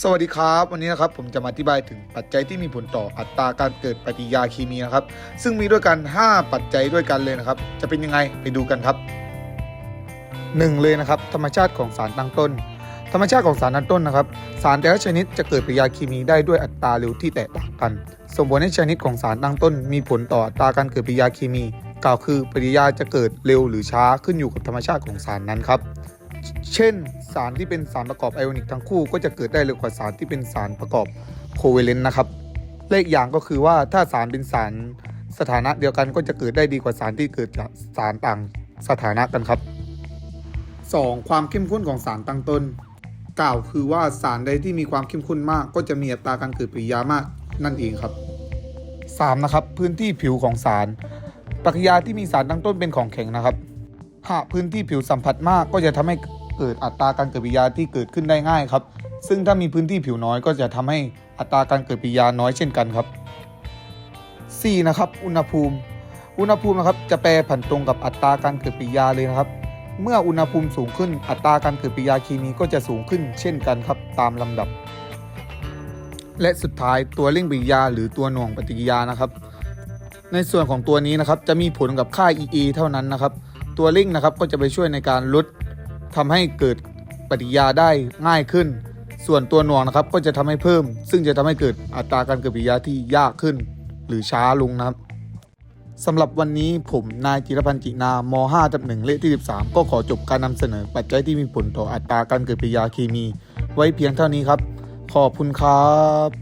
สวัสดีครับ วันนี้นะครับผมจะมาอธิบายถึงปัจจัยที่มีผลต่ออัตราการเกิดปฏิกิริยาเคมีนะครับ ซึ่งมีด้วยกัน 5 ปัจจัยด้วยกันเลยนะครับ จะเป็นยังไงไปดูกันครับ 1 เลยนะครับ ธรรมชาติของสารตั้งต้น ธรรมชาติของสารตั้งต้นนะครับ สารแต่ละชนิดจะเกิดปฏิกิริยาเคมีได้ด้วยอัตราเร็วที่แตกต่างกัน ส่งผลให้ชนิดของสารตั้งต้น มีผลต่ออัตราการเกิดปฏิกิริยาเคมี กล่าวคือปฏิกิริยาจะเกิดเร็วหรือช้าขึ้นอยู่กับธรรมชาติของสารนั้นครับ เช่น สารที่เป็นสารประกอบไอออนิกทั้งคู่ก็จะเกิดได้เร็วกว่าสารที่เป็นสารประกอบโคเวเลนต์นะครับและอีกอย่างก็คือว่าถ้าสารเป็นสารสถานะเดียวกันก็จะเกิดได้ดีกว่าสารที่เกิดจากสารต่างสถานะกันครับ 2. ความเข้มข้นของสารตั้งต้น กล่าวคือว่าสารใดที่มีความเข้มข้นมากก็จะมีอัตราการเกิดปฏิกิริยามากนั่นเองครับ 3. นะครับพื้นที่ผิวของสารปฏิกิริยาที่มีสารตั้งต้นเป็นของแข็งนะครับ หากพื้นที่ผิวสัมผัสมากก็จะทำให้ เกิดอัตราการเกิดปิยาที่เกิดขึ้นได้ง่ายครับ ซึ่งถ้ามีพื้นที่ผิวน้อยก็จะทำให้อัตราการเกิดปิยาน้อยเช่นกันครับ 4. นะครับ อุณหภูมิ อุณหภูมินะครับจะแปรผันตรงกับอัตราการเกิดปิยาเลยนะครับ เมื่ออุณหภูมิสูงขึ้นอัตราการเกิดปิยาเคมีก็จะสูงขึ้นเช่นกันครับตามลำดับ และสุดท้ายตัวเร่งปฏิกิริยาหรือตัวหน่วงปฏิกิริยานะครับ ในส่วนของตัวนี้นะครับจะมีผลกับค่า EA เท่านั้นนะครับ ตัวเร่งนะครับก็จะไปช่วยในการลด ทำให้เกิดปฏิกิริยาได้ง่ายขึ้น ส่วนตัวหน่วงนะครับก็จะทำให้เพิ่ม ซึ่งจะทำให้เกิดอัตราการเกิดปฏิกิริยาที่ยากขึ้น หรือช้าลงนะครับสำหรับวันนี้ผมนายจิรพันธ์จินาม5ทับ1เลขที่ 13 ก็ขอจบการนำเสนอปัจจัยที่มีผลต่ออัตราการเกิดปฏิกิริยาเคมี ไว้เพียงเท่านี้ครับ ขอบคุณครับ